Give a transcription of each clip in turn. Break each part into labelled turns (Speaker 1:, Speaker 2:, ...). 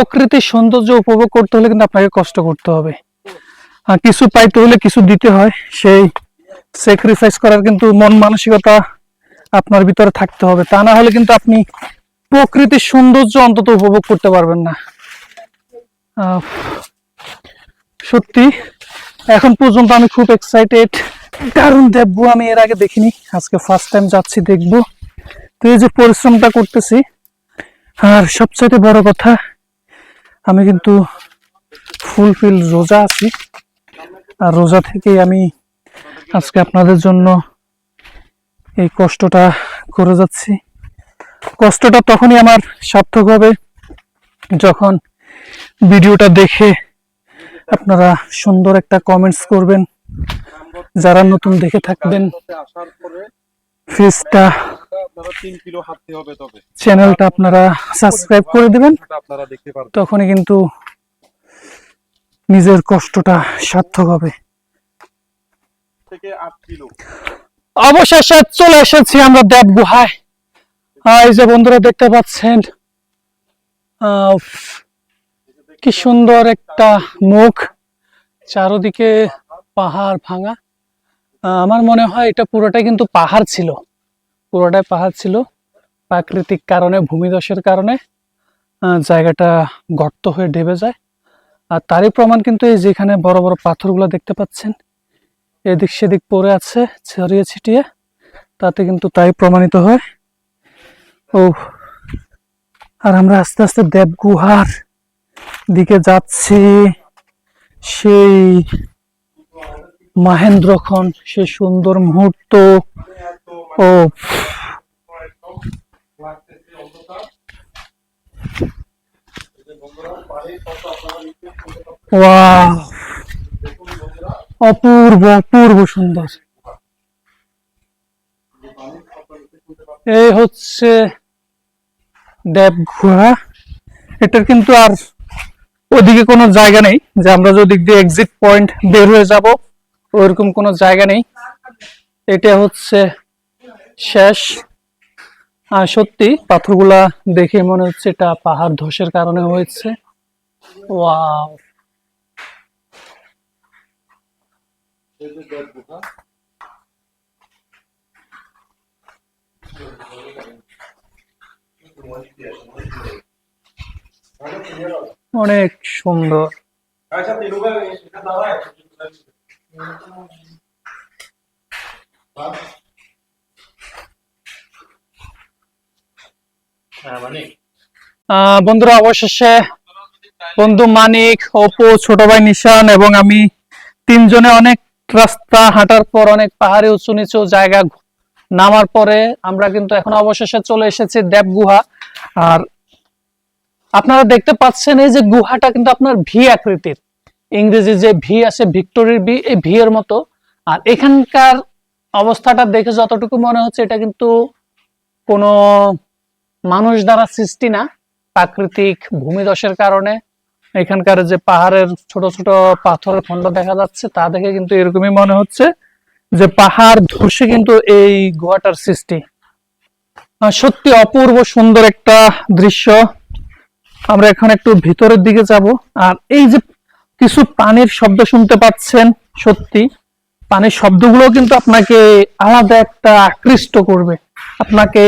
Speaker 1: প্রকৃতির সৌন্দর্য উপভোগ করতে হলে কিন্তু আপনাকে কষ্ট করতে হবে। কিছু পাইতে হলে কিছু দিতে হয়, সেই স্যাক্রিফাইস করার কিন্তু মন মানসিকতা আপনার ভিতরে থাকতে হবে। তা না হলে কিন্তু আপনি প্রকৃতির সৌন্দর্য অন্তত উপভোগ করতে পারবেন না। সত্যি, এখন পর্যন্ত আমি খুব এক্সাইটেড কারণ দেখব, আমি এর আগে দেখিনি। আজকে ফার্স্ট টাইম যাচ্ছি, দেখব। তো এই যে পরিশ্রমটা করতেছি, আর সবচাইতে বড় কথা আমি কিন্তু ফুলফিল রোজা আছি। আর রোজা থেকেই আমি আজকে আপনাদের জন্য এই কষ্টটা করে যাচ্ছি। কষ্টটা তখনই আমার সার্থক হবে যখন ভিডিওটা দেখে আপনারা সুন্দর একটা কমেন্টস করবেন। যারা নতুন দেখে থাকবেন ফেসটা চ্যানেলটা আপনারা সাবস্ক্রাইব করে দিবেন। তখনই কিন্তু নিজের কষ্টটা সার্থক হবে। অবশেষে চলে এসেছি আমরা দেব গুহায়। এই যে বন্ধুরা দেখতে পাচ্ছেন আহ, কি সুন্দর একটা মুখ চারদিকে পাহাড় ভাঙা। আমার মনে হয় এটা পুরোটাই কিন্তু পাহাড় ছিল। পুরোটাই পাহাড় ছিল। প্রাকৃতিক কারণে, ভূমিধসের কারণে জায়গাটা গর্ত হয়ে ডেবে যায়। আর তারই প্রমাণ কিন্তু এই যেখানে বড় বড় পাথরগুলো দেখতে পাচ্ছেন, এদিক সেদিক পড়ে আছে ছড়িয়ে ছিটিয়ে, তাতে কিন্তু তাই প্রমাণিত হয়। ও আর আমরা আস্তে আস্তে দেবগুহার দিকে যাচ্ছি। সেই মাহেন্দ্রক্ষণ, সেই সুন্দর মুহূর্ত ও। অপূর্ব অপূর্ব সুন্দর। এই হচ্ছে দেব গুহা এটার কিন্তু আর ওদিকে কোনো জায়গা নেই যে আমরা যদি দিয়ে এক্সিট পয়েন্ট বের হয়ে যাব ওইরকম কোনো জায়গা নেই। এটা হচ্ছে শেষ। সত্যি, পাথরগুলা দেখে মনে হচ্ছে এটা পাহাড় ধসের কারণে হয়েছে। ওয়াও। অনেক সুন্দর।
Speaker 2: আচ্ছা তিন রুপে এটা দাঁড়ায় হ্যাঁ মানে
Speaker 1: আহ, বন্ধুরা, অবশেষে বন্ধু মানিক, অপু, ছোট ভাই নিশান এবং আমি তিনজনে অনেক রাস্তা হাঁটার পর অনেক পাহাড়ে উঁচু নিচু জায়গা নামার পরে আমরা কিন্তু এখন অবশেষে চলে এসেছি দেব গুহা। আর আপনারা দেখতে পাচ্ছেন এই যে গুহাটা কিন্তু আপনার ভি আকৃতির। ইংরেজি যে ভি আছে ভিক্টোরির ভি, এই ভি এর মতো। আর এখানকার অবস্থাটা দেখে যতটুকু মনে হচ্ছে, এটা কিন্তু কোনো মানুষ দ্বারা সৃষ্টি না, প্রাকৃতিক ভূমিধসের কারণে। এখানকার যে পাহাড়ের ছোট ছোট পাথরের খন্ড দেখা যাচ্ছে, তা দেখে কিন্তু এরকমই মনে হচ্ছে যে পাহাড় ধসে কিন্তু এই গুহাটার সৃষ্টি। সত্যি অপূর্ব সুন্দর একটা দৃশ্য। আমরা এখন একটু ভিতরের দিকে যাব। আর এই যে কিছু পানির শব্দ শুনতে পাচ্ছেন, সত্যি, পানির শব্দগুলো কিন্তু আপনাকে আলাদা একটা আকৃষ্ট করবে। আপনাকে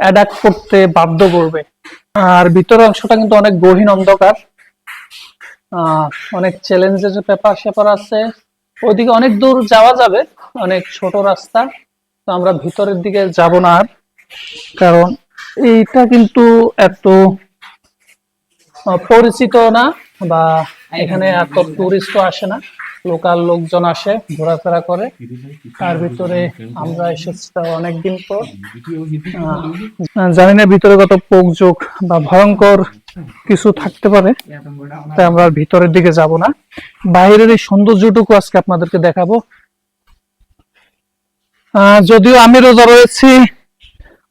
Speaker 1: অ্যাডাপ্ট করতে বাধ্য করবে। আর ভিতরের অংশটা কিন্তু অনেক গহীন অন্ধকার। অনেক চ্যালেঞ্জের পেপার স্যাপার আছে, ওইদিকে অনেক দূর যাওয়া যাবে, অনেক ছোট রাস্তা, তো আমরা ভিতরের দিকে যাব না আর। কারণ এইটা কিন্তু এত পরিচিত না বা এখানে এত টুরিস্টও আসে না। লোকাল লোকজন আসে, ঘোরাফেরা করে। তার ভিতরে আমরা এসেছি তাও অনেকদিন পর। জানি না ভিতরে কত পোকযোগ বা ভয়ঙ্কর কিছু থাকতে পারে, তাই আমরা ভিতরের দিকে যাব না। বাইরের এই সৌন্দর্যটুকু আজকে আপনাদেরকে দেখাবো। যদিও আমি রোজা রয়েছি,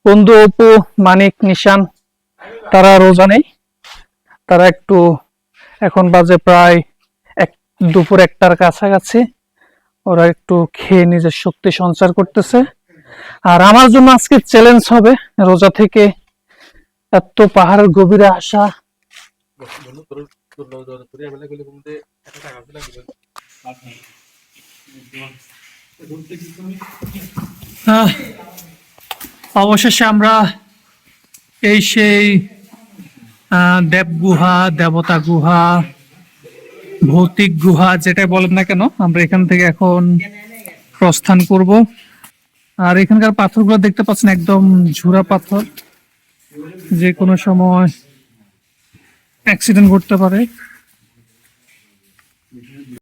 Speaker 1: বন্ধু, অপু, মানিক, নিশান, তারা রোজা নেই। তারা একটু এখন বাজে প্রায় দুপুর একটার কাছাকাছি। ওরা একটু খেয়ে নিজের শক্তি সঞ্চার করতেছে। আর আমার জন্য আজকে চ্যালেঞ্জ হবে রোজা থেকে এত পাহাড়ের গভীরে আসা। আহ, অবশেষে আমরা এই সেই দেব গুহা দেবতা গুহা ভৌতিক গুহা যেটা বলেন না কেন, আমরা এখান থেকে এখন প্রস্থান করব। আর এখানকার পাথরগুলো দেখতে পাচ্ছেন, একদম ঝুরা পাথর। যে কোনো সময় অ্যাক্সিডেন্ট ঘটতে পারে।